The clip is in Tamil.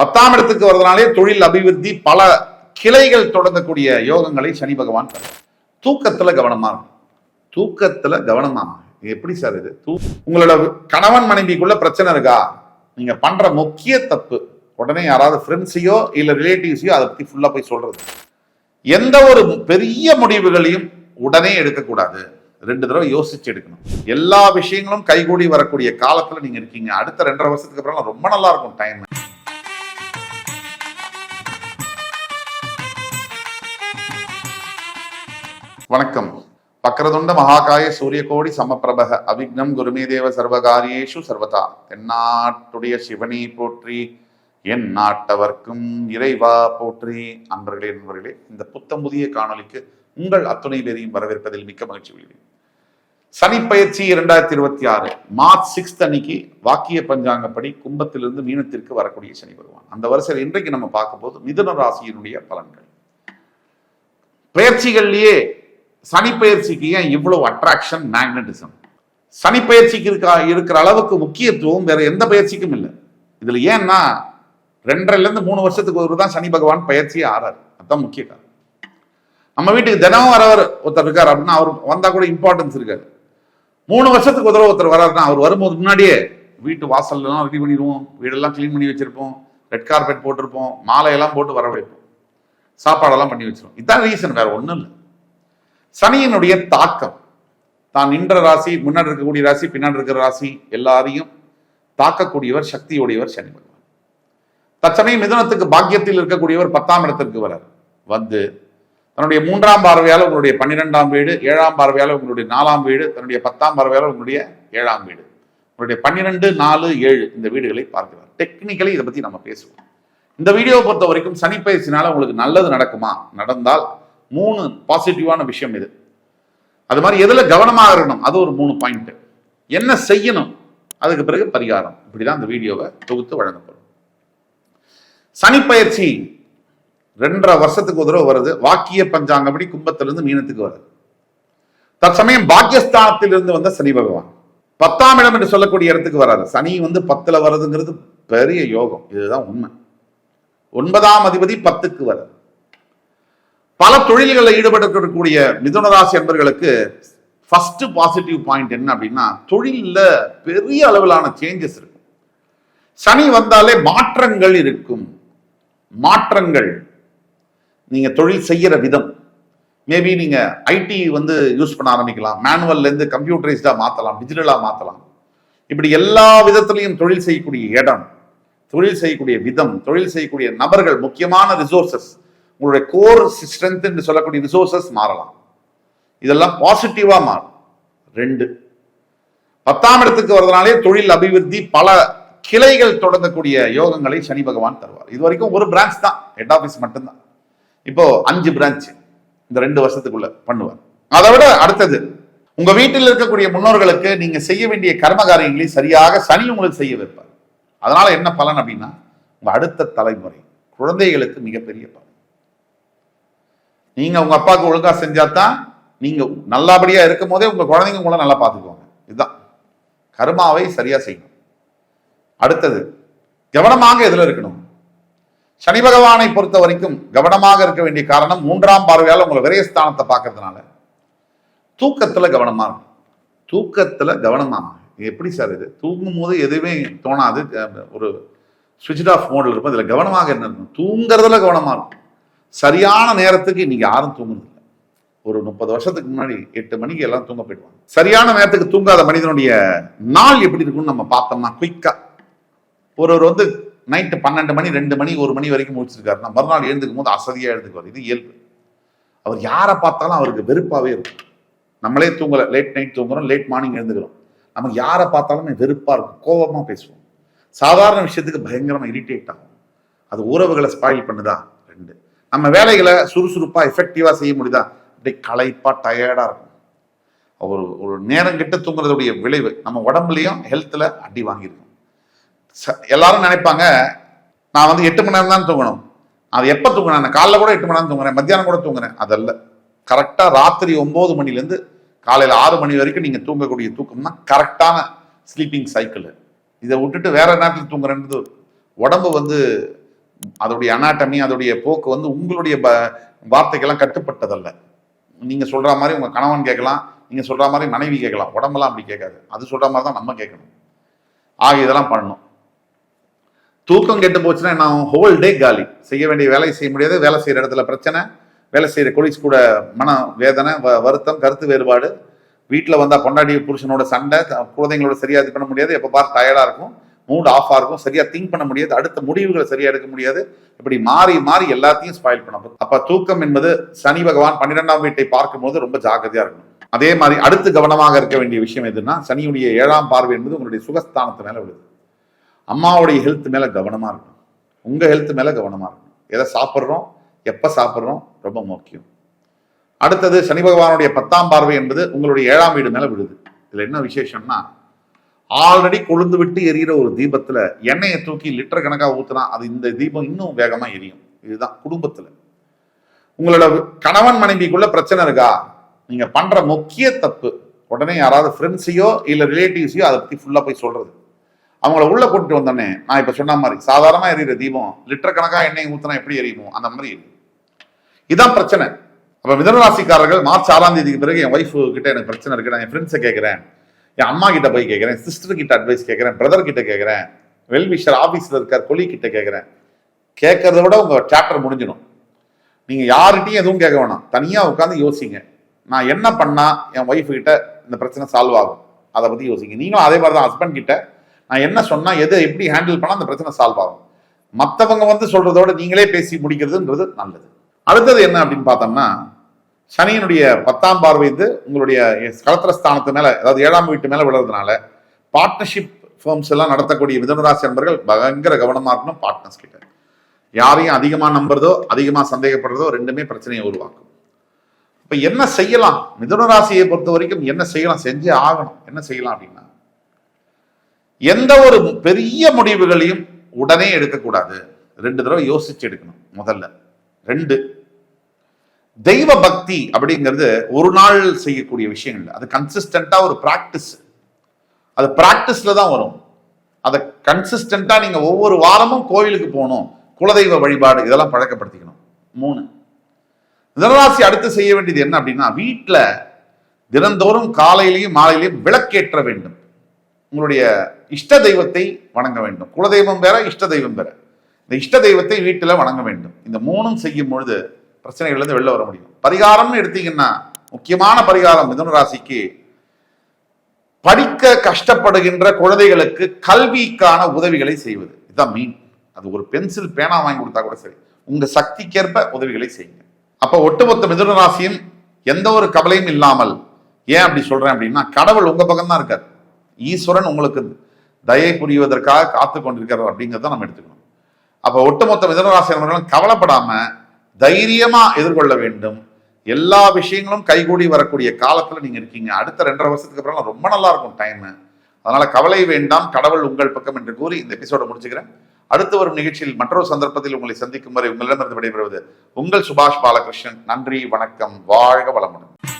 பத்தாம் இடத்துக்கு வருவதனாலே தொழில் அபிவிருத்தி பல கிளைகள் தொடங்கக்கூடிய யோகங்களை சனி பகவான் தரும். தூக்கத்துல கவனமா தூக்கத்துல கவனமா இது எப்படி சார் இது? தூ உங்களோட கணவன் மனைவிக்குள்ள பிரச்சனை இருக்கா? நீங்க பண்ற முக்கிய தப்பு உடனே யாராவது ஃப்ரெண்ட்ஸையோ இல்ல ரிலேட்டிவ்ஸையோ அதை பத்தி ஃபுல்லா போய் சொல்றது. எந்த ஒரு பெரிய முடிவுகளையும் உடனே எடுக்கக்கூடாது. ரெண்டு தடவை யோசிச்சு எடுக்கணும். எல்லா விஷயங்களும் கைகூடி வரக்கூடிய காலத்துல நீங்க இருக்கீங்க. அடுத்த ரெண்டரை வருஷத்துக்கு அப்புறம் ரொம்ப நல்லா இருக்கும் டைம் வணக்கம். வக்ரதுண்ட மகாகாய சூரியகோடி சமப்பிரபக அவிக்னம் குருமே தேவ சர்வகாரியேஷு சர்வதா. தென்னாட்டுடைய சிவனை போற்றி என் நாட்டவர்க்கும் இறைவா போற்றி. அன்பர்களே நண்பர்களே இந்த புத்தம் புதிய காணொளிக்கு உங்கள் அத்துணை பேரையும் வரவேற்பதில் மிக்க மகிழ்ச்சி கொள்கிறேன். சனி பயிற்சி இரண்டாயிரத்தி இருபத்தி ஆறு மார்ச் சிக்ஸ்த் அன்னைக்கு வாக்கிய பஞ்சாங்கப்படி கும்பத்திலிருந்து மீனத்திற்கு வரக்கூடிய சனி வருவான் அந்த வரிசையில் இன்றைக்கு நம்ம பார்க்க போது மிதுன ராசியினுடைய பலன்கள். பயிற்சிகள்லயே சனிப்பயிற்சிக்கு ஏன் இவ்வளவு அட்ராக்ஷன் மேக்னட்டிசம் சனிப்பயிற்சிக்கு இருக்கா இருக்க இருக்கிற அளவுக்கு முக்கியத்துவம் வேற எந்த பயிற்சிக்கும் இல்லை. இதில் ஏன்னா ரெண்டரைலேருந்து மூணு வருஷத்துக்கு ஒரு தான் சனி பகவான் பயிற்சியே ஆறாரு. அதுதான் முக்கிய காரணம். நம்ம வீட்டுக்கு தினமும் வரவர் ஒருத்தர் இருக்கார் அப்படின்னா அவர் வந்தால் கூட இம்பார்ட்டன்ஸ் இருக்காது. மூணு வருஷத்துக்கு ஒரு தடவை ஒருத்தர் வராருன்னா அவர் வரும்போது முன்னாடியே வீட்டு வாசல்லாம் ரெடி பண்ணிடுவோம் வீடெல்லாம் க்ளீன் பண்ணி வச்சிருப்போம் ரெட் கார்பெட் போட்டிருப்போம் மாலையெல்லாம் போட்டு வர வைப்போம். சாப்பாடெல்லாம் பண்ணி வச்சிருவோம். இதுதான் ரீசன் வேற ஒன்றும் இல்லை. சனியினுடைய தாக்கம். தான் நின்ற ராசி முன்னாடி இருக்கக்கூடிய ராசி பின்னாடி இருக்கிற ராசி எல்லாரையும் தாக்கக்கூடியவர் சக்தியுடையவர் சனி பகவான். தற்சமயம் மிதுனத்துக்கு பாக்கியத்தில் இருக்கக்கூடியவர் பத்தாம் இடத்திற்கு வரார். வந்து தன்னுடைய மூன்றாம் பார்வையால் உங்களுடைய பன்னிரெண்டாம் வீடு ஏழாம் பார்வையால் உங்களுடைய நாலாம் வீடு தன்னுடைய பத்தாம் பார்வையால் உங்களுடைய ஏழாம் வீடு. உங்களுடைய பன்னிரெண்டு நாலு ஏழு இந்த வீடுகளை பார்க்கிறார். டெக்னிக்கலி இதை பத்தி நம்ம பேசுவோம். இந்த வீடியோவை பொறுத்த வரைக்கும் சனி பயிற்சினால உங்களுக்கு நல்லது நடக்குமா? நடந்தால் மூணு பாசிட்டிவான விஷயம் இது. அது மாதிரி எதில் கவனமாக இருக்கணும்? அது ஒரு மூணு பாயிண்ட் என்ன செய்யணும்? அதுக்கு பிறகு பரிகாரம். இப்படிதான் அந்த வீடியோவை தொகுத்து வழங்கப்படும். சனி பயிற்சி ரெண்டரை வருஷத்துக்கு ஒரு தடவை வருது வாக்கிய பஞ்சாங்கப்படி கும்பத்திலிருந்து மீனத்துக்கு வருது தற்சமயம் பாக்கியஸ்தானத்திலிருந்து வந்த சனி பகவான். பத்தாம் இடம் என்று சொல்லக்கூடிய இடத்துக்கு வராது சனி வந்து பத்துல வர்றதுங்கிறது பெரிய யோகம். இதுதான் உண்மை. ஒன்பதாம் அதிபதி பத்துக்கு வருது பல தொழில்களில் ஈடுபட்டிருக்கக்கூடிய மிதுனராசி அன்பர்களுக்கு ஃபர்ஸ்ட் பாசிட்டிவ் பாயிண்ட் என்ன அப்படின்னா தொழிலில் பெரிய அளவிலான சேஞ்சஸ் இருக்கும். சனி வந்தாலே மாற்றங்கள் இருக்கும். மாற்றங்கள். நீங்கள் தொழில் செய்கிற விதம். மேபி நீங்கள் ஐடி வந்து யூஸ் பண்ண ஆரம்பிக்கலாம். மேனுவல்லேருந்து கம்ப்யூட்டரைஸ்டாக மாற்றலாம் டிஜிட்டலாக மாற்றலாம் இப்படி எல்லா விதத்துலையும் தொழில் செய்யக்கூடிய இடம் தொழில் செய்யக்கூடிய விதம் தொழில் செய்யக்கூடிய நபர்கள் முக்கியமான ரிசோர்சஸ் உங்களுடைய கோர் ஸ்ட்ரென்த் என்று சொல்லக்கூடிய ரிசோர்சஸ் மாறலாம். இதெல்லாம் பாசிட்டிவா மாறும். ரெண்டு. பத்தாம் இடத்துக்கு வரதுனாலே தொழில் அபிவிருத்தி பல கிளைகள் தொடங்கக்கூடிய யோகங்களை சனி பகவான் தருவார். இது வரைக்கும் ஒரு பிரான்ச் தான். ஹெட் ஆஃபீஸ் மட்டும்தான். இப்போ அஞ்சு பிரான்ச் இந்த ரெண்டு வருஷத்துக்குள்ள பண்ணுவார். அதை விட அடுத்தது உங்க வீட்டில் இருக்கக்கூடிய முன்னோர்களுக்கு நீங்க செய்ய வேண்டிய கர்ம காரியங்களை சரியாக சனி உங்களுக்கு செய்ய வைப்பார். அதனால என்ன பலன் அப்படின்னா உங்க அடுத்த தலைமுறை குழந்தைகளுக்கு மிகப்பெரிய பலன். நீங்க உங்க அப்பாவுக்கு ஒழுங்கா செஞ்சாதான் நீங்க நல்லபடியா இருக்கும் போதே உங்க குழந்தைங்க உங்களை நல்லா பார்த்துக்குவாங்க. இதுதான். கர்மாவை சரியா செய்யணும். அடுத்தது கவனமாக எதுல இருக்கணும்? சனி பகவானை பொறுத்த வரைக்கும் கவனமாக இருக்க வேண்டிய காரணம் மூன்றாம் பார்வையால் உங்களை விரைய ஸ்தானத்தை பார்க்கறதுனால. தூக்கத்துல கவனமா இருக்கும் தூக்கத்துல கவனமா இது எப்படி சார் இது? தூங்கும் போது எதுவுமே தோணாது. ஒரு சுவிட்ச் ஆஃப் மோடில் இருக்கும் இதுல கவனமாக என்ன இருக்கும் தூங்குறதுல கவனமா இருக்கும் சரியான நேரத்துக்கு இன்னைக்கு யாரும் தூங்குறது இல்லை ஒரு முப்பது வருஷத்துக்கு முன்னாடி எட்டு மணிக்கு எல்லாம் தூங்க போயிடுவாங்க. சரியான நேரத்துக்கு தூங்காத மனிதனுடைய நாள் எப்படி இருக்கும்னு நம்ம பார்த்தோம்னா குயிக்கா ஒருவர் வந்து நைட்டு பன்னெண்டு மணி ரெண்டு மணி ஒரு மணி வரைக்கும் முடிச்சிருக்காருன்னா மறுநாள் எழுந்துக்கும் போது அசதியாக எழுந்துக்குவார். இது இயல்பு. அவர் யாரை பார்த்தாலும் அவருக்கு வெறுப்பாகவே இருக்கும். நம்மளே தூங்கலை லேட் நைட் தூங்குறோம் லேட் மார்னிங் எழுந்துக்கிறோம். நமக்கு யாரை பார்த்தாலுமே வெறுப்பாக இருக்கும். கோபமாக பேசுவோம். சாதாரண விஷயத்துக்கு பயங்கரமாக இரிட்டேட் ஆகும். அது உறவுகளை ஸ்பாயில் பண்ணுதா? ரெண்டு. நம்ம வேலைகளை சுறுசுறுப்பாக எஃபெக்டிவாக செய்ய முடியுதா? அப்படியே களைப்பாக டயர்டாக இருக்கும் ஒரு ஒரு நேரம் கிட்ட தூங்குறதுடைய விளைவு நம்ம உடம்புலையும் ஹெல்த்தில் அடி வாங்கியிருக்கும் ச- எல்லாரும் நினைப்பாங்க நான் வந்து எட்டு மணி நேரம் தான் தூங்கணும். அது எப்போ தூங்கினேன்? நான் காலைல கூட எட்டு மணி நேரம் தூங்குறேன் மத்தியானம் கூட தூங்குறேன். அதல்ல. கரெக்டாக ராத்திரி ஒம்பது மணிலேருந்து காலையில் ஆறு மணி வரைக்கும் நீங்கள் தூங்கக்கூடிய தூக்கம் தான் கரெக்டான ஸ்லீப்பிங் சைக்கிள் இதை விட்டுட்டு வேற நேரத்தில் தூங்குறேன்றது? உடம்பு வந்து அதோடைய அனாட்டமி அதோடைய போக்கு வந்து உங்களுடைய ப- வார்த்தைக்கெல்லாம் கட்டுப்பட்டதல்ல. நீங்க சொல்ற மாதிரி உங்க கணவன் கேட்கலாம் நீங்க சொல்ற மாதிரி மனைவி கேட்கலாம். உடம்பெல்லாம் அப்படி கேட்காது. அது சொல்ற மாதிரி தான் நம்ம கேட்கணும். ஆக இதெல்லாம் பண்ணணும். தூக்கம் கெட்டு போச்சுன்னா நான் ஹோல் டே காலி. செய்ய வேண்டிய வேலையை செய்ய முடியாது. வேலை செய்யற இடத்துல பிரச்சனை. வேலை செய்யற கொலிஸ் கூட மன வேதனை வ- வருத்தம் கருத்து வேறுபாடு. வீட்டில் வந்தால் பொண்டாடி புருஷனோட சண்டை குழந்தைங்களோட சரியா இது பண்ண முடியாது. எப்போ பார்த்து டயர்டாக இருக்கும். மூட் ஆஃபா இருக்கும் சரியா திங்க் பண்ண முடியாது அடுத்த முடிவுகளை சரியா எடுக்க முடியாது. இப்படி மாறி மாறி எல்லாத்தையும் ஸ்பாயில் பண்ண போகுது. அப்ப தூக்கம் என்பது சனி பகவான் பன்னிரெண்டாம் வீட்டை பார்க்கும்போது ரொம்ப ஜாக்கிரதையா இருக்கணும். அதே மாதிரி அடுத்து கவனமாக இருக்க வேண்டிய விஷயம் எதுன்னா சனியுடைய ஏழாம் பார்வை என்பது உங்களுடைய சுகஸ்தானத்து மேல விழுது. அம்மாவுடைய ஹெல்த் மேல கவனமா இருக்கணும். உங்க ஹெல்த் மேல கவனமா இருக்கணும். எதை சாப்பிட்றோம் எப்ப சாப்பிட்றோம் ரொம்ப முக்கியம். அடுத்தது சனி பகவானுடைய பத்தாம் பார்வை என்பது உங்களுடைய ஏழாம் வீடு மேல விழுது. இதுல என்ன விசேஷம்னா ஆல்ரெடி கொழுந்து விட்டு எரியிற ஒரு தீபத்துல எண்ணெயை தூக்கி லிட்டர் கணக்காக ஊத்துனா அது இந்த தீபம் இன்னும் வேகமா எரியும். இதுதான் குடும்பத்துல. உங்களோட கணவன் மனைவிக்குள்ள பிரச்சனை இருக்கா? நீங்க பண்ற முக்கிய தப்பு. உடனே யாராவது ஃப்ரெண்ட்ஸையோ இல்ல ரிலேட்டிவ்ஸையோ அதை பத்தி ஃபுல்லா போய் சொல்றது. அவங்கள உள்ள கூட்டிட்டு வந்தோடனே நான் இப்ப சொன்ன மாதிரி சாதாரணமா எரியிற தீபம் லிட்டர் கணக்கா எண்ணெய் ஊத்துனா எப்படி எரியுமோ அந்த மாதிரி எரியும். இதான் பிரச்சனை. அப்ப மிதனராசிக்காரர்கள் மார்ச் ஆறாம் தேதிக்கு பிறகு என் ஒய்ஃபு கிட்ட எனக்கு பிரச்சனை இருக்கு நான் என் ஃப்ரெண்ட்ஸை கேட்கிறேன் என் அம்மா கிட்ட போய் கேட்குறேன் சிஸ்டர் கிட்ட அட்வைஸ் கேட்குறேன் பிரதர் கிட்ட கேட்குறேன் வெல்விஷர் ஆஃபீஸில் இருக்கார் கொலி கிட்ட கேட்குறேன் கேட்கறத விட உங்கள் சாப்டர் முடிஞ்சிடும். நீங்கள் யார்கிட்டையும் எதுவும் கேட்க வேணாம். தனியாக உட்காந்து யோசிங்க. நான் என்ன பண்ணால் என் ஒய்ஃப் கிட்ட இந்த பிரச்சனை சால்வ் ஆகும்? அதை பற்றி யோசிங்க. நீங்களும் அதே மாதிரி தான் ஹஸ்பண்ட் கிட்ட. நான் என்ன சொன்னால் எதை எப்படி ஹேண்டில் பண்ணால் அந்த பிரச்சனை சால்வ் ஆகும். மற்றவங்க வந்து சொல்கிறதோட நீங்களே பேசி முடிக்கிறதுன்றது நல்லது. அடுத்தது என்ன அப்படின்னு பார்த்தோம்னா சனியினுடைய பத்தாம் பார்வை வந்து உங்களுடைய களத்திர ஸ்தானத்து மேல அதாவது ஏழாம் வீட்டு மேல விழுறதுனால பார்ட்னர்ஷிப் ஃபார்ம்ஸ் எல்லாம் நடத்தக்கூடிய மிதனராசி நண்பர்கள் பயங்கர கவனமா இருக்கணும் பார்ட்னர்ஸ் கிட்ட. யாரையும் அதிகமா நம்புறதோ அதிகமா சந்தேகப்படுறதோ ரெண்டுமே பிரச்சனையை உருவாக்கும். இப்ப என்ன செய்யலாம்? மிதுன ராசியை பொறுத்த வரைக்கும் என்ன செய்யலாம்? செஞ்சே ஆகணும். என்ன செய்யலாம் அப்படின்னா எந்த ஒரு பெரிய முடிவுகளையும் உடனே எடுக்கக்கூடாது. ரெண்டு தடவை யோசிச்சு எடுக்கணும் முதல்ல. ரெண்டு தெய்வ பக்தி அப்படிங்கிறது ஒரு நாள் செய்யக்கூடிய விஷயங்கள். இல்லை அது கன்சிஸ்டண்டா ஒரு ப்ராக்டிஸ் அது ப்ராக்டிஸில் தான் வரும். அதை கன்சிஸ்டண்டா நீங்க ஒவ்வொரு வாரமும் கோயிலுக்கு போகணும். குலதெய்வ வழிபாடு இதெல்லாம் பழக்கப்படுத்திக்கணும். மூணு. மிதனராசி அடுத்து செய்ய வேண்டியது என்ன அப்படின்னா வீட்டில் தினந்தோறும் காலையிலையும் மாலையிலையும் விளக்கேற்ற வேண்டும். உங்களுடைய இஷ்ட தெய்வத்தை வணங்க வேண்டும். குலதெய்வம் வேற இஷ்ட தெய்வம் வேற. இந்த இஷ்ட தெய்வத்தை வீட்டில் வணங்க வேண்டும். இந்த மூணும் செய்யும் பொழுது பிரச்சனைகள்ல இருந்து வெளில வர முடியும். பரிகாரம்னு எடுத்தீங்கன்னா முக்கியமான பரிகாரம் மிதுன ராசிக்கு படிக்க கஷ்டப்படுகின்ற குழந்தைகளுக்கு கல்விக்கான உதவிகளை செய்வது. இதுதான் மீன் அது ஒரு பென்சில் பேனா வாங்கி கொடுத்தா கூட சரி. உங்க சக்திக்கேற்ப உதவிகளை செய்யுங்க. அப்ப ஒட்டுமொத்த மிதுன ராசியும் எந்த ஒரு கவலையும் இல்லாமல் ஏன் அப்படி சொல்றேன் அப்படின்னா கடவுள் உங்க பக்கம் தான் இருக்கார். ஈஸ்வரன் உங்களுக்கு தயை புரிவதற்காக காத்து கொண்டிருக்கிறார் அப்படிங்கிறத நம்ம எடுத்துக்கணும். அப்போ ஒட்டுமொத்த மிதனராசி நண்பர்களும் கவலைப்படாமல் தைரியமா எதிர்கொள்ள வேண்டும். எல்லா விஷயங்களும் கைகூடி வரக்கூடிய காலத்துல நீங்க இருக்கீங்க. அடுத்த ரெண்டரை வருஷத்துக்கு அப்புறம் ரொம்ப நல்லா இருக்கும் டைம் அதனால கவலை வேண்டாம் கடவுள் உங்கள் பக்கம் என்று கூறி இந்த எபிசோட முடிச்சுக்கிறேன். அடுத்து வரும் நிகழ்ச்சியில் மற்றொரு சந்தர்ப்பத்தில் உங்களை சந்திக்கும் வரை உங்களிடமிருந்து விடைபெறுவது உங்கள் சுபாஷ் பாலகிருஷ்ணன். நன்றி வணக்கம் வாழ்க வளமுடன்.